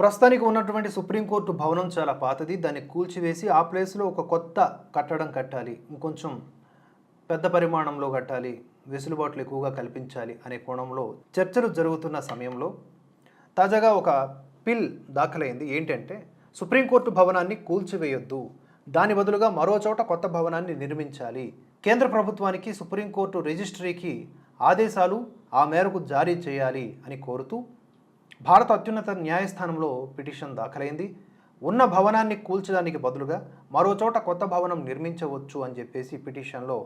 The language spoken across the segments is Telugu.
ప్రస్తుతానికి ఉన్నటువంటి సుప్రీంకోర్టు భవనం చాలా పాతది. దాన్ని కూల్చివేసి ఆ ప్లేస్లో ఒక కొత్త కట్టడం కట్టాలి. ఇంకొంచెం పెద్ద పరిమాణంలో కట్టాలి. వెసులుబాట్లు ఎక్కువగా కల్పించాలి అనే కోణంలో చర్చలు జరుగుతున్న సమయంలో తాజాగా ఒక పిల్ దాఖలైంది. ఏంటంటే సుప్రీంకోర్టు భవనాన్ని కూల్చివేయొద్దు. దాని బదులుగా మరో చోట కొత్త భవనాన్ని నిర్మించాలి. కేంద్ర ప్రభుత్వానికి సుప్రీంకోర్టు రిజిస్ట్రీకి ఆదేశాలు ఆ మేరకు జారీ చేయాలి అని కోరుతూ భారత అత్యున్నత న్యాయస్థానంలో పిటిషన్ దాఖలైంది. ఉన్న భవనాన్ని కూల్చడానికి బదులుగా మరో చోట కొత్త భవనం నిర్మించవచ్చు అని చెప్పేసి పిటిషన్లో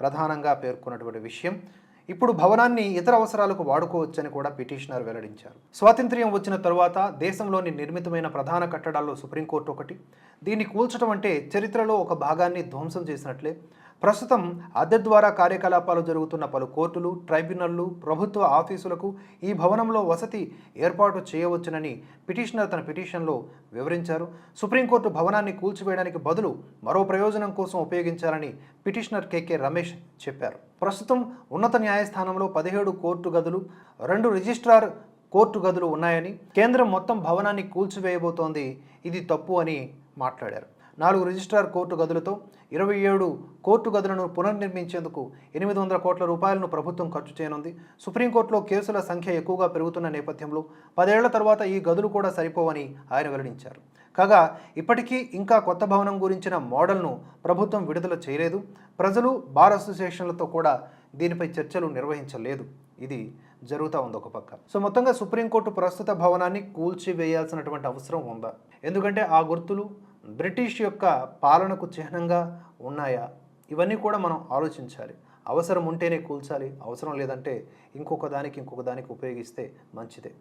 ప్రధానంగా పేర్కొన్నటువంటి విషయం. ఇప్పుడు భవనాన్ని ఇతర అవసరాలకు వాడుకోవచ్చని కూడా పిటిషనర్ వెల్లడించారు. స్వాతంత్ర్యం వచ్చిన తరువాత దేశంలోని నిర్మితమైన ప్రధాన కట్టడాల్లో సుప్రీంకోర్టు ఒకటి. దీన్ని కూల్చడం అంటే చరిత్రలో ఒక భాగాన్ని ధ్వంసం చేసినట్లే ప్రస్తుతం అద్దె ద్వారా కార్యకలాపాలు జరుగుతున్న పలు కోర్టులు ట్రైబ్యునల్లు ప్రభుత్వ ఆఫీసులకు ఈ భవనంలో వసతి ఏర్పాటు చేయవచ్చునని పిటిషనర్ తన పిటిషన్లో వివరించారు. సుప్రీంకోర్టు భవనాన్ని కూల్చివేయడానికి బదులు మరో ప్రయోజనం కోసం ఉపయోగించాలని పిటిషనర్ కెకే రమేష్ చెప్పారు. ప్రస్తుతం ఉన్నత న్యాయస్థానంలో పదిహేడు కోర్టు గదులు రెండు రిజిస్ట్రార్ కోర్టు గదులు ఉన్నాయని కేంద్రం మొత్తం భవనాన్ని కూల్చివేయబోతోంది. ఇది తప్పు అని మాట్లాడారు. నాలుగు రిజిస్ట్రార్ కోర్టు గదులతో ఇరవై ఏడు కోర్టు గదులను పునర్నిర్మించేందుకు ఎనిమిది వందల కోట్ల రూపాయలను ప్రభుత్వం ఖర్చు చేయనుంది. సుప్రీంకోర్టులో కేసుల సంఖ్య ఎక్కువగా పెరుగుతున్న నేపథ్యంలో పదేళ్ళ తర్వాత ఈ గదులు కూడా సరిపోవని ఆయన వెల్లడించారు. కాగా ఇప్పటికీ ఇంకా కొత్త భవనం గురించిన మోడల్ను ప్రభుత్వం విడుదల చేయలేదు. ప్రజలు బార్ అసోసియేషన్లతో కూడా దీనిపై చర్చలు నిర్వహించలేదు. ఇది జరుగుతూ ఉంది ఒక పక్క. సో మొత్తంగా సుప్రీంకోర్టు ప్రస్తుత భవనాన్ని కూల్చివేయాల్సినటువంటి అవసరం ఉందా? ఎందుకంటే ఆ గుర్తులు బ్రిటిష్ యొక్క పాలనకు చిహ్నంగా ఉన్నాయా? ఇవన్నీ కూడా మనం ఆలోచించాలి. అవసరం ఉంటేనే కూల్చాలి అవసరం లేదంటే ఇంకొక దానికి ఇంకొక దానికి ఉపయోగిస్తే మంచిదే.